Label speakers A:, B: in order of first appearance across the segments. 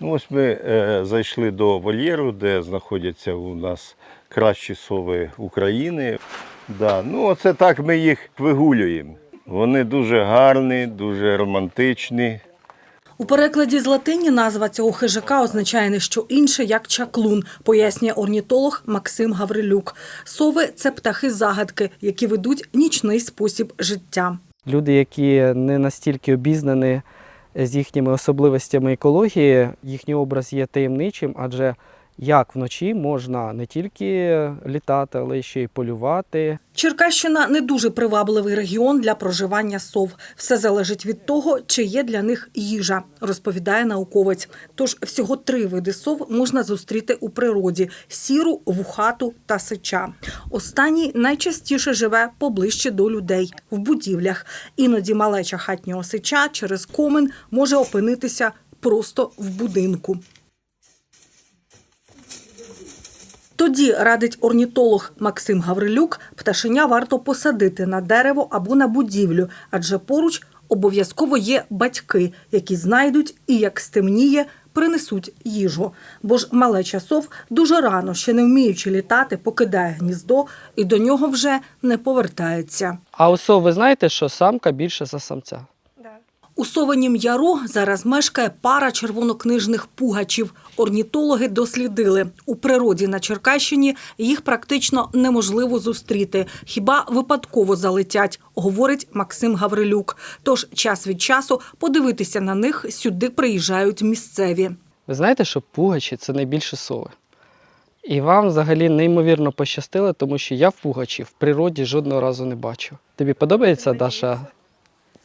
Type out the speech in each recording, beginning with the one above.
A: Ну, ось ми е, зайшли до вольєру, де знаходяться у нас кращі сови України. Да, ну, оце так ми їх вигулюємо. Вони дуже гарні, дуже романтичні.
B: У перекладі з латині назва цього хижака означає не що інше, як чаклун, пояснює орнітолог Максим Гаврилюк. Сови це птахи-загадки, які ведуть нічний спосіб життя.
C: Люди, які не настільки обізнані з їхніми особливостями екології, їхній образ є таємничим, адже як вночі можна не тільки літати, але ще й полювати.
B: Черкащина не дуже привабливий регіон для проживання сов. Все залежить від того, чи є для них їжа, розповідає науковець. Тож всього три види сов можна зустріти у природі: сіру, вухату та сича. Останній найчастіше живе поближче до людей в будівлях. Іноді малеча хатнього сича через комин може опинитися просто в будинку. Тоді радить орнітолог Максим Гаврилюк, пташеня варто посадити на дерево або на будівлю, адже поруч обов'язково є батьки, які знайдуть і як стемніє, принесуть їжу. Бо ж малеча сов дуже рано, ще не вміючи літати, покидає гніздо і до нього вже не повертається.
C: А ось ви знаєте, що самка більше за самця.
B: У Совенім Яру зараз мешкає пара червонокнижних пугачів. Орнітологи дослідили. У природі на Черкащині їх практично неможливо зустріти. Хіба випадково залетять, говорить Максим Гаврилюк. Тож час від часу подивитися на них сюди приїжджають місцеві.
C: Ви знаєте, що пугачі це найбільше сови. І вам взагалі неймовірно пощастило, тому що я в пугачі в природі жодного разу не бачив. Тобі подобається, Даша,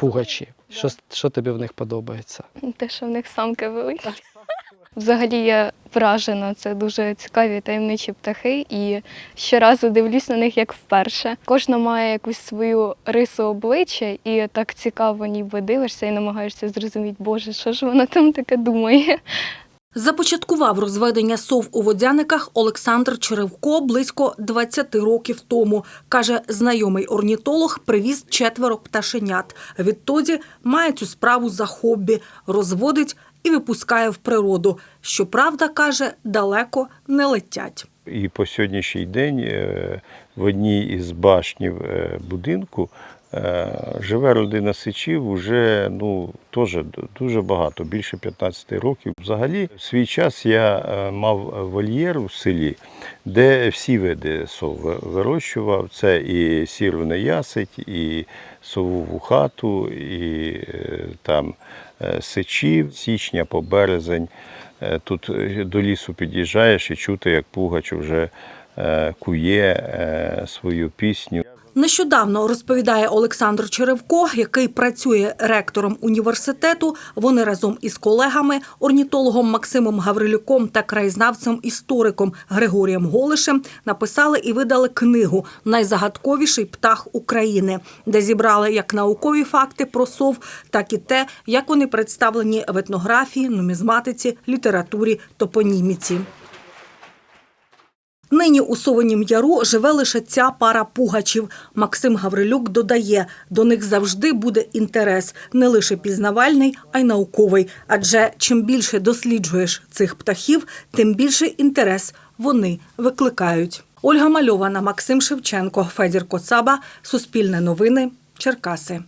C: пугачі? Що, що тобі в них подобається?
D: Те, що в них самки великі. Взагалі я вражена. Це дуже цікаві таємничі птахи, і щоразу дивлюсь на них як вперше. Кожна має якусь свою рису обличчя, і так цікаво, ніби дивишся і намагаєшся зрозуміти, Боже, що ж вона там таке думає.
B: Започаткував розведення сов у водяниках Олександр Черевко близько 20 років тому. Каже, знайомий орнітолог привіз четверо пташенят. Відтоді має цю справу за хобі, розводить і випускає в природу. Щоправда, каже, далеко не летять.
A: І по сьогоднішній день е, в одній із башнів е, будинку живе родина Сичів уже ну, теж дуже багато, більше 15 років. Взагалі, в свій час я е, мав вольєр у селі, де всі види сов вирощував. Це і сіру неясить, і сову вухату, і е, там е, сичів, січня по березень. Е, Тут е, до лісу під'їжджаєш і чути, як пугач вже е, кує е, свою пісню.
B: Нещодавно розповідає Олександр Черевко, який працює ректором університету. Вони разом із колегами, орнітологом Максимом Гаврилюком та краєзнавцем істориком Григорієм Голишем написали і видали книгу Найзагадковіший птах України, де зібрали як наукові факти про сов, так і те, як вони представлені в етнографії, нумізматиці, літературі, топоніміці. Нині у Совенім Яру живе лише ця пара пугачів. Максим Гаврилюк додає, до них завжди буде інтерес, не лише пізнавальний, а й науковий. Адже чим більше досліджуєш цих птахів, тим більший інтерес вони викликають. Ольга Мальована, Максим Шевченко, Федір Коцаба, Суспільне новини, Черкаси.